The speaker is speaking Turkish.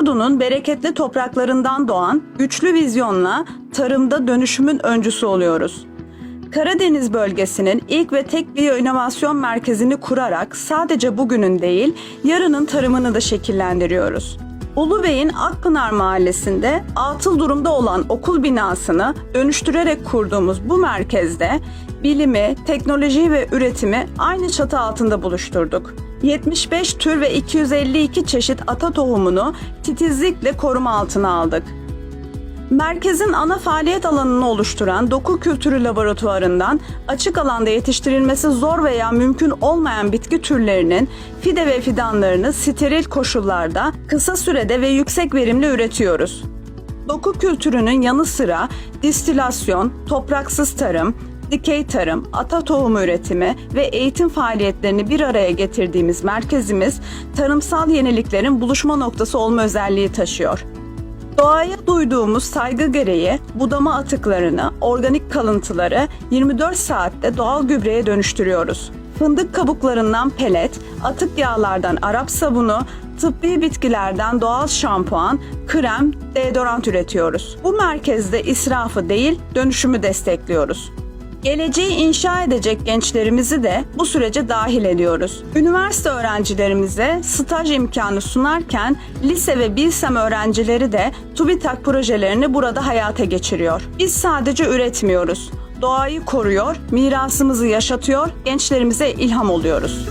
Ordu'nun bereketli topraklarından doğan güçlü vizyonla tarımda dönüşümün öncüsü oluyoruz. Karadeniz bölgesinin ilk ve tek biyoinovasyon merkezini kurarak sadece bugünün değil, yarının tarımını da şekillendiriyoruz. Ulubey'in Akpınar Mahallesi'nde atıl durumda olan okul binasını dönüştürerek kurduğumuz bu merkezde bilimi, teknolojiyi ve üretimi aynı çatı altında buluşturduk. 75 tür ve 252 çeşit ata tohumunu titizlikle koruma altına aldık. Merkezin ana faaliyet alanını oluşturan doku kültürü laboratuvarından açık alanda yetiştirilmesi zor veya mümkün olmayan bitki türlerinin fide ve fidanlarını steril koşullarda kısa sürede ve yüksek verimli üretiyoruz. Doku kültürünün yanı sıra distilasyon, topraksız tarım, dikey tarım, ata tohumu üretimi ve eğitim faaliyetlerini bir araya getirdiğimiz merkezimiz tarımsal yeniliklerin buluşma noktası olma özelliği taşıyor. Doğaya duyduğumuz saygı gereği budama atıklarını, organik kalıntıları 24 saatte doğal gübreye dönüştürüyoruz. Fındık kabuklarından pelet, atık yağlardan Arap sabunu, tıbbi bitkilerden doğal şampuan, krem, deodorant üretiyoruz. Bu merkezde israfı değil, dönüşümü destekliyoruz. Geleceği inşa edecek gençlerimizi de bu sürece dahil ediyoruz. Üniversite öğrencilerimize staj imkanı sunarken lise ve bilsem öğrencileri de TÜBİTAK projelerini burada hayata geçiriyor. Biz sadece üretmiyoruz. Doğayı koruyor, mirasımızı yaşatıyor, gençlerimize ilham oluyoruz.